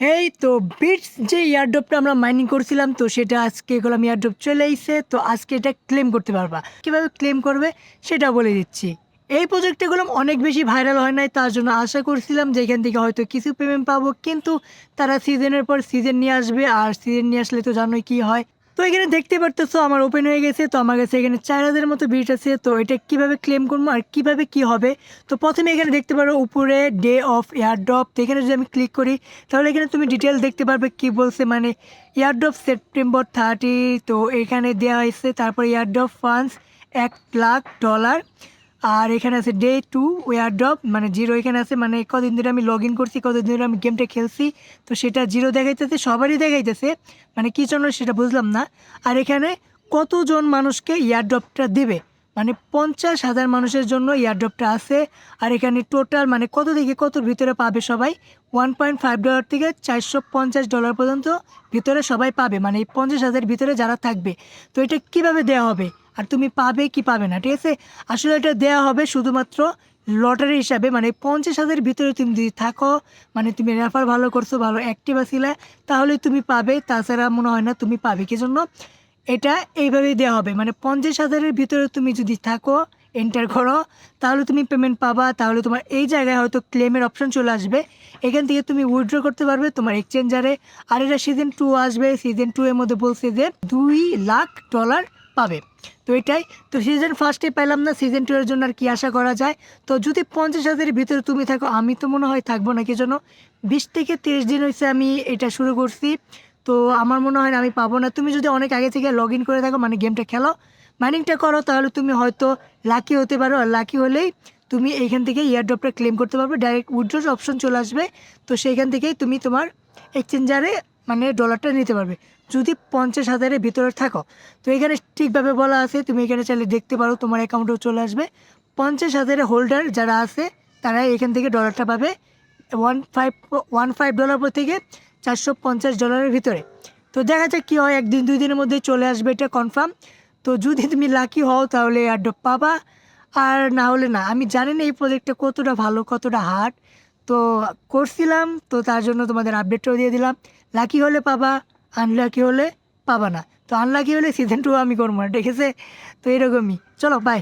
এই তো বিটস যে ইয়ারড্রপটা আমরা মাইনিং করছিলাম, তো সেটা আজকে এগুলো ইয়ারড্রপ চলে এসেছে, তো আজকে এটা ক্লেম করতে পারবা। কীভাবে ক্লেম করবে, সেটা বলে দিচ্ছি। এই প্রজেক্টগুলো অনেক বেশি ভাইরাল হয় নাই, তার জন্য আশা করছিলাম যে এখান থেকে হয়তো কিছু পেমেন্ট পাবো, কিন্তু তারা সিজনের পর সিজন নিয়ে আসবে, আর সিজন নিয়ে আসলে তো জানোই কী হয়। তো এখানে দেখতে পারতেছো আমার ওপেন হয়ে গেছে, তো আমার কাছে এখানে চার হাজারের মতো বিট আছে, তো এটা কীভাবে ক্লেম করব আর কীভাবে কি হবে? তো প্রথমে এখানে দেখতে পারো উপরে ডে অফ এয়ার ড্রপ তো এখানে যদি আমি ক্লিক করি, তাহলে এখানে তুমি ডিটেল দেখতে পারবে কি বলছে মানে এয়ার ড্রপ সেপ্টেম্বর থার্টি তো এখানে দেওয়া হয়েছে, তারপর এয়ারড্রপ ফান্ডস এক লাখ ডলার আর এখানে আছে ডে টু ওয়ার ড্রপ মানে জিরো এখানে আছে মানে কদিন ধরে আমি লগ ইন করছি, কদিন ধরে আমি গেমটা খেলছি, তো সেটা জিরো দেখাইতেছে, সবারই দেখাইতেছে মানে কী জন্য সেটা বুঝলাম না। আর এখানে কতজন মানুষকে ইয়ারড্রপটা দেবে? মানে পঞ্চাশ হাজার মানুষের জন্য ইয়ারড্রপটা আছে। আর এখানে টোটাল মানে কত থেকে কত ভিতরে পাবে সবাই? ওয়ান পয়েন্ট ফাইভ ডলার থেকে চারশো পঞ্চাশ ডলার পর্যন্ত ভিতরে সবাই পাবে। মানে এই পঞ্চাশ হাজারের ভিতরে যারা থাকবে। তো এটা কীভাবে দেওয়া হবে? আর তুমি পাবে কি পাবে না? ঠিক আছে? আসলে এটা দেওয়া হবে শুধুমাত্র লটারি হিসাবে। মানে পঞ্চাশ হাজারের ভিতরে তুমি যদি থাকো মানে তুমি রেফার ভালো করছ, ভালো অ্যাক্টিভ আছিলে, তাহলে তুমি পাবে। তাছাড়া মনে হয় না তুমি পাবে। কি জন্য? এটা এইভাবেই দেওয়া হবে। মানে পঞ্চাশ হাজারের ভিতরে তুমি যদি থাকো এন্টার করো, তাহলে তুমি পেমেন্ট পাবা, তাহলে তোমার এই জায়গায় হয়তো ক্লেমের অপশন চলে আসবে। এখান থেকে তুমি উইথড্র করতে পারবে তোমার এক্সচেঞ্জারে আর এটা সিজন টু আসবে সিজন টু এর মধ্যে বলছে যে দুই লাখ ডলার পাবে। তো এটাই। তো সিজন ফার্স্টে পেলাম না সিজন টু এর জন্য আর কি আশা করা যায়? তো যদি পঞ্চাশ হাজারের ভিতরে তুমি থাকো, আমি তো মনে হয় থাকব না, কি জন্য বিশ থেকে তিরিশ দিন হয়েছে আমি এটা শুরু করছি। তো আমার মনে হয় না আমি পাবো না। তুমি যদি অনেক আগে থেকে লগ ইন করে থাকো মানে গেমটা খেলো মাইনিংটা করো, তাহলে তুমি হয়তো লাকি হতে পারো। আর লাকি হলেই তুমি এইখান থেকে ইয়ারড্রপটা ক্লেম করতে পারবে। ডাইরেক্ট উইথড্রোর অপশন চলে আসবে। তো সেইখান থেকেই তুমি তোমার এক্সচেঞ্জারে মানে ডলারটা নিতে পারবে। যদি পঞ্চাশ হাজারের ভিতরে থাকো। তো এখানে ঠিকভাবে বলা আছে, তুমি এখানে চাইলে দেখতে পারো তোমার অ্যাকাউন্টেও চলে আসবে। পঞ্চাশ হাজারের হোল্ডার যারা আছে তারা এখান থেকে ডলারটা পাবে। One five one five dollar থেকে চারশো পঞ্চাশ ডলারের ভিতরে। তো দেখা যাক কী হয়, একদিন, দুই দিনের মধ্যে চলে আসবে, এটা কনফার্ম তো যদি তুমি লাকি হও, তাহলে অ্যাডপ পাবা। আর না হলে না, আমি জানি না এই প্রজেক্টটা কতটা ভালো, কতটা হার্ড তো করছিলাম, তো তার জন্য তোমাদের আপডেটটাও দিয়ে দিলাম। লাকি হলে পাবা আনলাকি হলে পাবা না। তো আনলাকি হলে সিজন টু আমি করব না, ঠিক আছে? তো এরকমই। চলো বাই